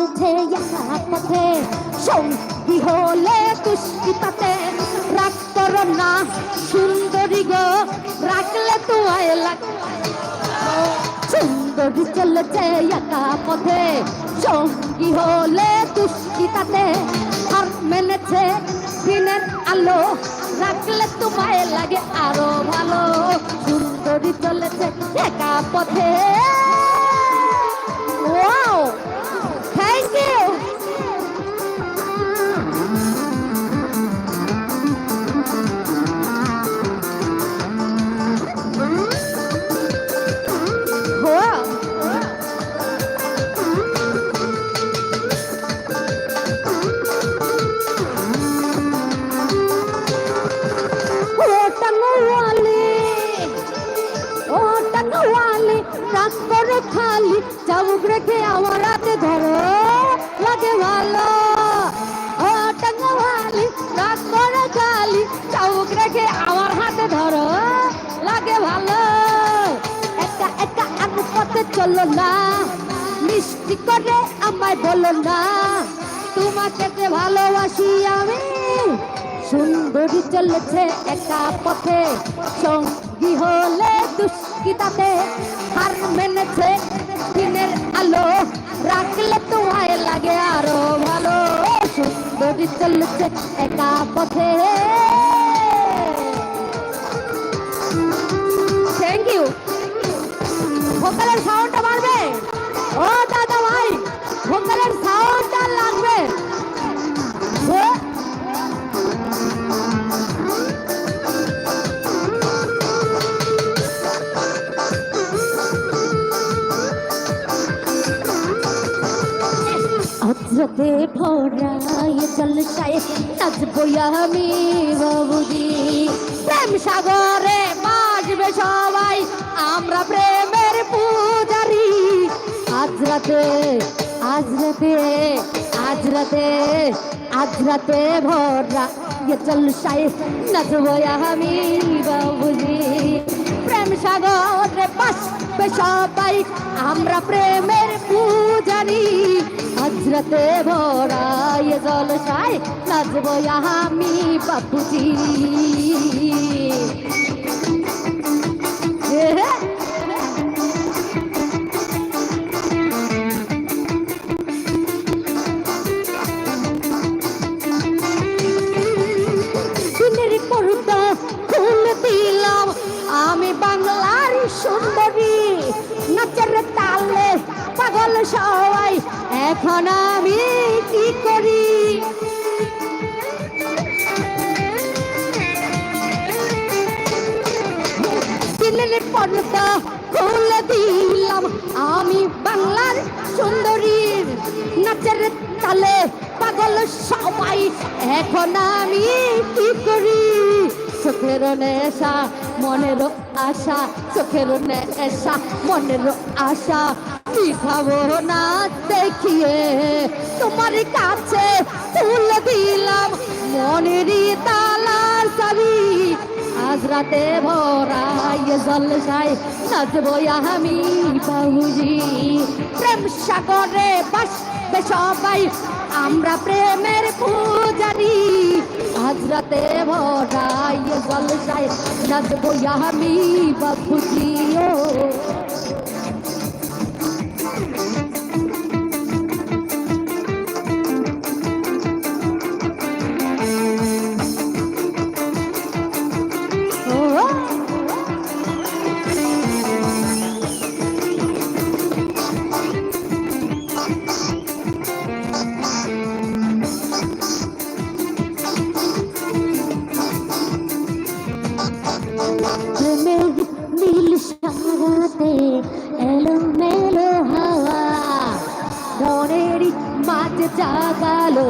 মুখে পথে সঙ্গী হলে কুস্তিপাতে রাগ কর না, সুন্দরী গো, রাখলে তো আয় লাগ সুন্দরী চলেছে একা পথে। সঙ্গী হলে দুষ্টিতাতে আর মেনেছে দিনের আলো, রাখলে তোমায় লাগে আরও ভালো। সুন্দরী চলেছে একা পথে। চাবুক রেখে আমার হাতে ধরো। লাগে ভালো। রাত করে খালি চাবুক রেখে আমার হাতে ধরো। লাগে ভালো। একা একা আমি পথে চলো না। মিষ্টি করে আমায় বলো না। তোমাকে ভালোবাসি আমি, সুন্দরী চলেছে একা পথে। সঙ্গী হলে দুষ্কিতাতে হার মেনেছে তোমায় লাগে আরও ভালো। সুন্দরী চলছে একা পথে। থ্যাংক ইউ ভোকালের সাউন্ডটা আজরাতে ভরায় জলসায় নাচবো আমি বাবুজি। প্রেম সাগরে বাজবে সবাই, আমরা প্রেমের পূজারি। আজ রাতে আজ রাতে আজ রাতে আজ রাতে ভরা জলসায় নাচবো আমি বাবুজি। বাসবে সবাই আমরা প্রেমের পূজারি। হজরতে ভরায় জলসায় নাচবো আমি বাপুজি। সবাই এখন আমি কি করি? পর্দা খুলে দিলাম। আমি বাংলার সুন্দরীর নাচের তালে পাগল সবাই। এখন আমি কি করি? চোখের নেশা, মনের আশা, চোখের নেশা, মনের আশা। পিঠাবো না দেখিয়ে তোমার কাছে তুলে দিলাম। মনেরই তালার চাবি। আজ রাতে ভরাই জলসায় নাচবো আমি বাবুজি। প্রেম সাগরে বাসবে সবাই, আমরা প্রেমের পূজারি। আজ রাতে ভরাই জলসায় নাচবো আমি বাবুজি, ও। పాపాలో